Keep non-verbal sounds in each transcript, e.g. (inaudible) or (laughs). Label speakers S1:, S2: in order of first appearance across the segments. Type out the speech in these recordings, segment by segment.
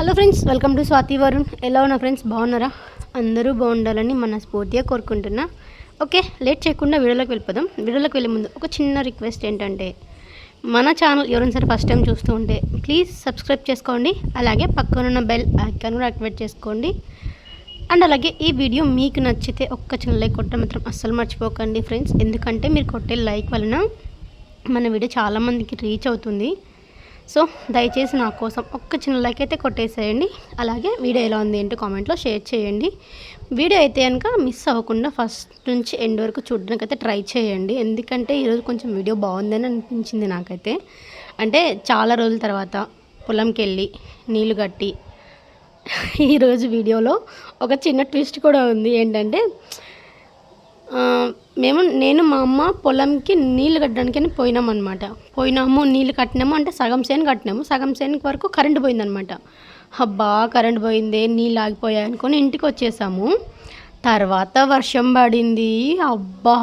S1: Hello friends welcome to Swathi Varun. ఎలా ఉన్నా friends బాగున్నారా? అందరూ బాగుండాలని మనస్ఫూర్తిగా కోరుకుంటున్నా. ఓకే లేట్ చేయకుండా వీడియోలోకి వెళ్ళిపోదాం. వీడియోలోకి వెళ్ళే ముందు ఒక చిన్న రిక్వెస్ట్ ఏంటంటే మన ఛానల్ ఎవరైనా సరే ఫస్ట్ టైం చూస్తూ ఉంటే ప్లీజ్ సబ్స్క్రైబ్ చేసుకోండి. అలాగే పక్కనున్న బెల్ ఐకాన్ కూడా యాక్టివేట్ చేసుకోండి. అండ్ అలాగే ఈ వీడియో మీకు నచ్చితే ఒక్క చిన్న లైక్ కొట్టడం మాత్రం అస్సలు మర్చిపోకండి ఫ్రెండ్స్. ఎందుకంటే మీరు కొట్టే లైక్ వలన మన వీడియో చాలామందికి రీచ్ అవుతుంది. సో దయచేసి నా కోసం ఒక్క చిన్న లైక్ అయితే కొట్టేసేయండి. అలాగే వీడియో ఎలా ఉంది ఏంటి కామెంట్లో షేర్ చేయండి. వీడియో అయితే కనుక మిస్ అవ్వకుండా ఫస్ట్ నుంచి ఎండ్ వరకు చూడడానికి అయితే ట్రై చేయండి. ఎందుకంటే ఈరోజు కొంచెం వీడియో బాగుందని అనిపించింది నాకైతే. అంటే చాలా రోజుల తర్వాత పొలంకి వెళ్ళి నీళ్ళు కట్టి (laughs) ఈరోజు వీడియోలో ఒక చిన్న ట్విస్ట్ కూడా ఉంది. ఏంటంటే మేము నేను మా అమ్మ పొలంకి నీళ్ళు కట్టడానికి పోయినాం అనమాట పోయినాము నీళ్ళు కట్టినాము అంటే సగం సేను కట్టినాము. సగం సేను వరకు కరెంట్ పోయిందనమాట అబ్బా కరెంట్ పోయిందే నీళ్ళు ఆగిపోయాయి అనుకొని ఇంటికి వచ్చేసాము. తర్వాత వర్షం పడింది. అబ్బా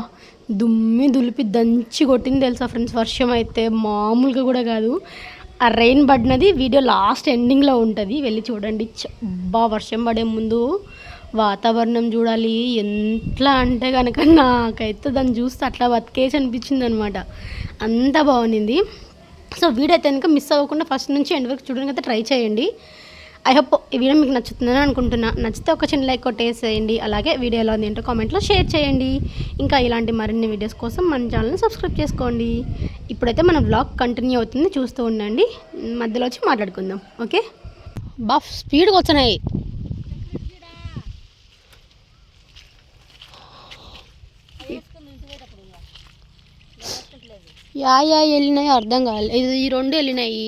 S1: దుమ్మి దులిపి దంచి కొట్టింది తెలుసా ఫ్రెండ్స్? వర్షం అయితే మామూలుగా కూడా కాదు. ఆ రెయిన్ పడినది వీడియో లాస్ట్ ఎండింగ్లో ఉంటుంది. వెళ్ళి చూడండి. అబ్బా వర్షం పడే ముందు వాతావరణం చూడాలి. ఎట్లా అంటే కనుక నాకైతే దాన్ని చూస్తే అట్లా బతికేసి అనిపించింది అనమాట అంత బాగుంది సో వీడియో అయితే కనుక మిస్ అవ్వకుండా ఫస్ట్ నుంచి ఎండ్ వరకు చూడడానికి అయితే ట్రై చేయండి. ఐ హోప్ ఈ వీడియో మీకు నచ్చుతుందని అనుకుంటున్నా. నచ్చితే ఒక చిన్న లైక్ కొట్టేసేయండి అలాగే వీడియో ఎలా ఉంది ఏంటో కామెంట్లో షేర్ చేయండి. ఇంకా ఇలాంటి మరిన్ని వీడియోస్ కోసం మన ఛానల్ని సబ్స్క్రైబ్ చేసుకోండి. ఇప్పుడైతే మన బ్లాగ్ కంటిన్యూ అవుతుంది. చూస్తూ ఉండండి. మధ్యలో వచ్చి మాట్లాడుకుందాం. ఓకే బా స్పీడ్గా వచ్చినాయి. యా యా వెళ్ళినాయి అర్థం కాలేదు ఇది ఈ రెండు వెళ్ళినాయి.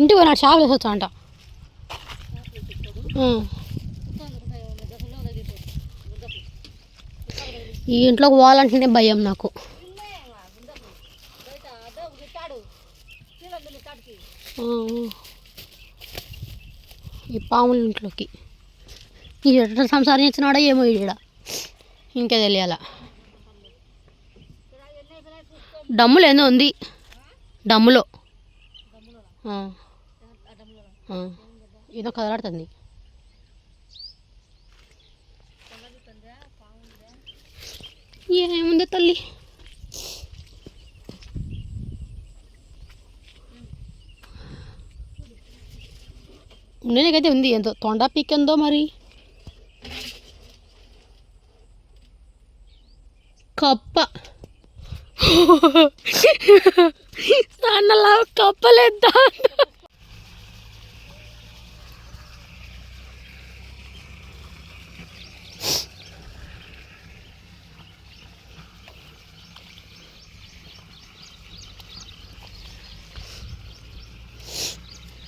S1: ఇంటికి పోయినాడు షాప్ వేసొచ్చా అంట ఈ ఇంట్లోకి పోవాలంటేనే భయం నాకు. ఈ పాముల ఇంట్లోకి. ఈ ఎట్లా సంసారం ఇచ్చినాడో ఏమో ఈడ. ఇంకా తెలియాల. డమ్ములో ఏందో ఉంది. డమ్ములో. ఏదో కదలాడుతుంది. ఏముంది తల్లి? ఉండేకైతే ఉంది ఎంతో తొండ పీకెందో మరి. కప్ప. అన్నలా కప్పలేద్దా?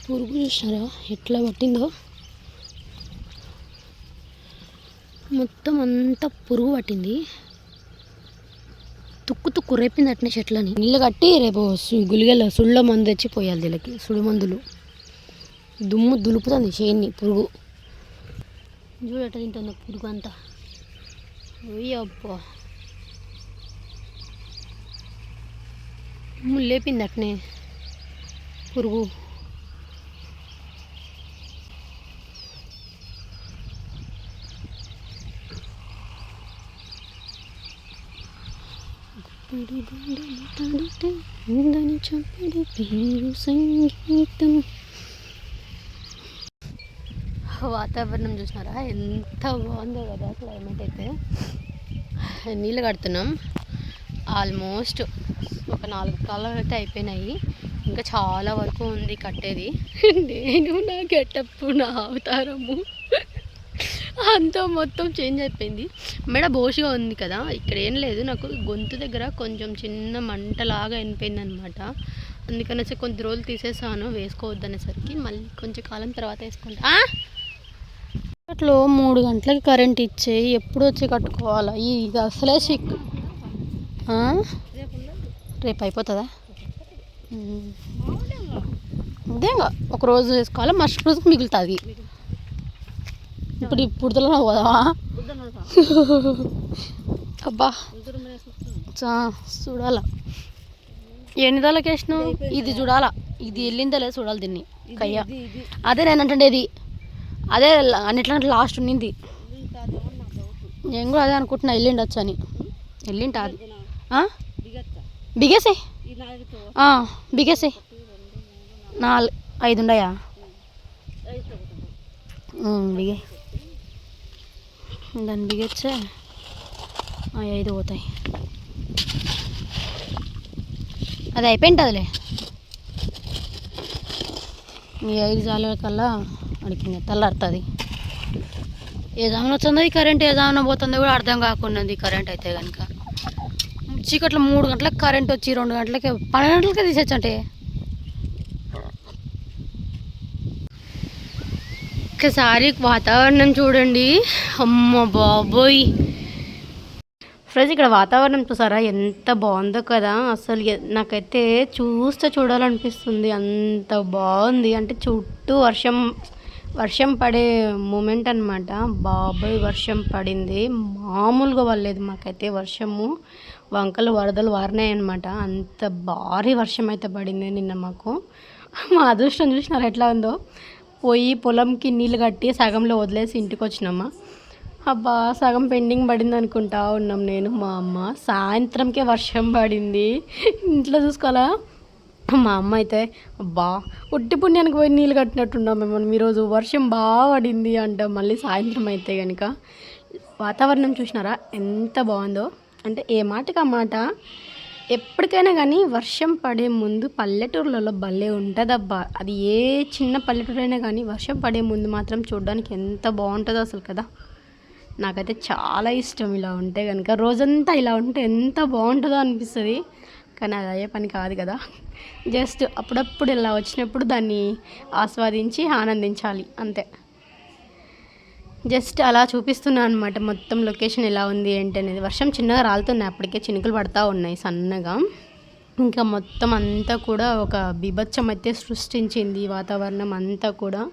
S1: పురుగు చూసారా ఎట్లా పట్టిందో? మొత్తం అంతా పురుగు పట్టింది. తుక్కు తుక్కు రేపింది అట్నే చెట్లని. నీళ్ళు కట్టి రేపు సు- గులిగల సుళ్ళ మందు తెచ్చి పోయాలి దీనికి సుడి మందులు. దుమ్ము దులుపుతుంది చేన్ని పురుగు. చూడట తింటుంది పురుగు అంతా. అబ్బా. దుమ్ము లేపింది అట్నే. పురుగు. ఉందని చంపడి పేరు సంగీతం. వాతావరణం చూసినారా ఎంత బాగుందో కదా క్లైమేట్ అయితే. నీళ్ళు కడుతున్నాం. ఆల్మోస్ట్ ఒక నాలుగు కాలం అయితే అయిపోయినాయి. ఇంకా చాలా వరకు ఉంది కట్టేది. (laughs) నేను నా గెటప్పు నా అవతారము. అంతా మొత్తం చేంజ్ అయిపోయింది. మెడ బోషిగా ఉంది కదా ఇక్కడ ఏం లేదు. నాకు గొంతు దగ్గర కొంచెం చిన్న మంటలాగా అయిపోయింది అనమాట అందుకనేసి కొద్ది రోజులు తీసేసాను వేసుకోవద్దు అనేసరికి మళ్ళీ కొంచెం కాలం తర్వాత వేసుకుంటా. అప్పట్లో అట్లో మూడు గంటలకి కరెంట్ ఇచ్చే ఎప్పుడు వచ్చి కట్టుకోవాలా? ఇది అసలే సిక్ రేపు అయిపోతుందా? అదేగా ఒక రోజు వేసుకోవాలి? మరుసటి రోజుకి మిగులుతుంది. ఇప్పుడు ఇప్పుడు పోదావా అబ్బా. చా చూడాల. ఎన్ని దాళ్ళకి వేసినావు? ఇది చూడాలా. ఇది వెళ్ళిందా లేదా చూడాలి దీన్ని. కయ్య. అదే నేను అంటే ఇది. అదే ల- అన్నిట్లంటే లాస్ట్ ఉన్నింది. నేను కూడా అదే అనుకుంటున్నా వెళ్ళిండొచ్చు అని. వెళ్ళింటా అది. బిగేసే. బిగేసే. నాలుగు ఐదు. ఉమ్, బిగే. దాన్ని బిగించే ఆ, ఐదు పోతాయి. అది అయిపోయింటుందిలే. ఈ ఐదు జాల కల్లా అడిగింది తెల్లారుతుంది ఏ జామున వస్తుంది? కరెంట్ ఏ జామున పోతుందో కూడా అర్థం కాకుండా కరెంట్ అయితే కనుక చీకట్లో మూడు గంటలకు కరెంట్ వచ్చి రెండు గంటలకి పన్నెండు గంటలకే తీసేచ్చంటే ఒక్కసారి ఒకసారి వాతావరణం చూడండి. అమ్మ బాబోయ్. ఫ్రెండ్స్ ఇక్కడ వాతావరణం చూసారా? ఎంత బాగుందో కదా. అసలు నాకైతే చూస్తే చూడాలనిపిస్తుంది. అంత బాగుంది. అంటే చుట్టూ వర్షం వర్షం పడే మూమెంట్ అనమాట బాబోయ్ వర్షం పడింది. మామూలుగా పడలేదు మాకైతే వర్షము. వంకలు వరదలు వారినాయనమాట అంత భారీ వర్షం అయితే పడింది నిన్న మాకు. మా అదృష్టం చూసినారు? ఎట్లా ఉందో? పోయి పొలంకి నీళ్ళు కట్టి సగంలో వదిలేసి ఇంటికి వచ్చినామా అబ్బా సగం పెండింగ్ పడింది అనుకుంటా ఉన్నాం నేను మా అమ్మ. సాయంత్రంకే వర్షం పడింది. ఇంట్లో చూసుకోవాలా? మా అమ్మ అయితే అబ్బా ఉట్టి పుణ్యానికి పోయి నీళ్ళు కట్టినట్టున్నాం మేము. ఈరోజు వర్షం బాగా పడింది అంట మళ్ళీ సాయంత్రం అయితే కనుక వాతావరణం చూసినారా? ఎంత బాగుందో. అంటే ఏ మాటకి ఆ మాట? ఎప్పటికైనా కానీ వర్షం పడే ముందు పల్లెటూర్లలో భలే ఉంటుందబ్బా. అది ఏ చిన్న పల్లెటూరు అయినా కానీ వర్షం పడే ముందు మాత్రం చూడడానికి ఎంత బాగుంటుందో అసలు కదా. నాకైతే చాలా ఇష్టం ఇలా ఉంటే కనుక రోజంతా ఇలా ఉంటే ఎంత బాగుంటుందో అనిపిస్తుంది. కానీ అది అయ్యే పని కాదు కదా. జస్ట్ అప్పుడప్పుడు ఇలా వచ్చినప్పుడు దాన్ని ఆస్వాదించి ఆనందించాలి. అంతే. జస్ట్ అలా చూపిస్తున్నాను అనమాట మొత్తం లొకేషన్ ఎలా ఉంది ఏంటి అనేది. వర్షం చిన్నగా రాలుతున్నాయి. అప్పటికే చినుకులు పడతా ఉన్నాయి సన్నగా. ఇంకా మొత్తం అంతా కూడా ఒక బిభత్సం అయితే సృష్టించింది వాతావరణం అంతా కూడా.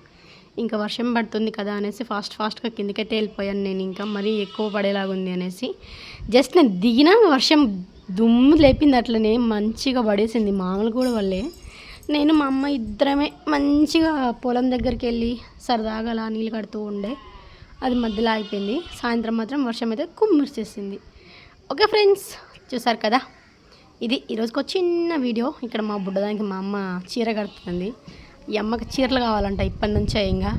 S1: ఇంకా వర్షం పడుతుంది కదా అనేసి ఫాస్ట్ ఫాస్ట్గా కిందకైతే వెళ్ళిపోయాను నేను ఇంకా. మరీ ఎక్కువ పడేలాగుంది అనేసి. జస్ట్ నేను దిగిన వర్షం దుమ్ము లేపింది అట్లనే మంచిగా పడేసింది. మామూలు కూడా వల్లే. నేను మా అమ్మ ఇద్దరమే మంచిగా పొలం దగ్గరికి వెళ్ళి సరదాగా అలా నీళ్ళు కడుతూ ఉండే. అది మధ్యలో అయిపోయింది సాయంత్రం మాత్రం వర్షం అయితే కుమ్మిర్చేసింది ఓకే ఫ్రెండ్స్ చూసారు కదా? ఇది ఈరోజుకి ఒక చిన్న వీడియో. ఇక్కడ మా బుడ్డదానికి మా అమ్మ చీర కడుతుంది ఈ అమ్మకి చీరలు కావాలంట ఇప్పటి నుంచే ఇంకా.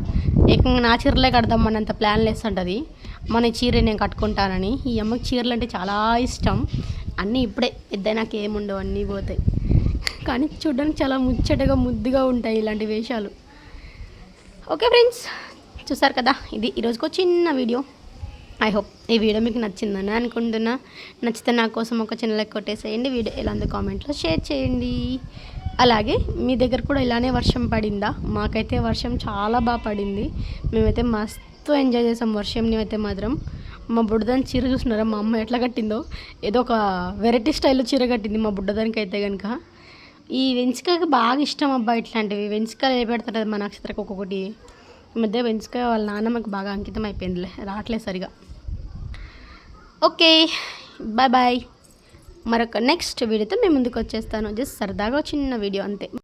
S1: ఏకంగా నా చీరలే కడదామన్నంత ప్లాన్ లేస్తుంటుంది మన చీర నేను కట్టుకుంటానని. ఈ అమ్మకి చీరలు అంటే చాలా ఇష్టం. అన్నీ ఇప్పుడే పెద్దయినాక నాకు ఏముండవు అన్నీ పోతాయి. కానీ చూడడానికి చాలా ముచ్చటగా ముద్దుగా ఉంటాయి ఇలాంటి వేషాలు. ఓకే ఫ్రెండ్స్ చూసారు కదా ఇది ఈరోజుకు చిన్న వీడియో. ఐ హోప్ ఈ వీడియో మీకు నచ్చిందని అనుకుంటున్నా. నచ్చితే నా కోసం ఒక చిన్న లెక్క కొట్టేసేయండి. వీడియో ఎలా ఉందో కామెంట్లో షేర్ చేయండి. అలాగే మీ దగ్గర కూడా ఇలానే వర్షం పడిందా? మాకైతే వర్షం చాలా బాగా పడింది. మేమైతే మస్తు ఎంజాయ్ చేసాం వర్షంని అయితే మాత్రం మా బుడ్డదాని చీర చూసినారా? మా అమ్మ ఎట్లా కట్టిందో? ఏదో ఒక వెరైటీ స్టైల్లో చీర కట్టింది మా బుడ్డదానికి అయితే కనుక ఈ వెంచుకకి బాగా ఇష్టం అబ్బా ఇట్లాంటివి. వెంచికాయలు ఏ పెడతారు మా నక్షత్రకు ఒక్కొక్కటి. మధ్య పెంచుకో వాళ్ళ నాన్నమ్మకి బాగా అంకితం అయిపోయిందిలే రావట్లేదు సరిగా. Okay bye bye. మరొక నెక్స్ట్ వీడియోతో మేము ముందుకు వచ్చేస్తాను. జస్ట్ సరదాగా చిన్న వీడియో అంతే.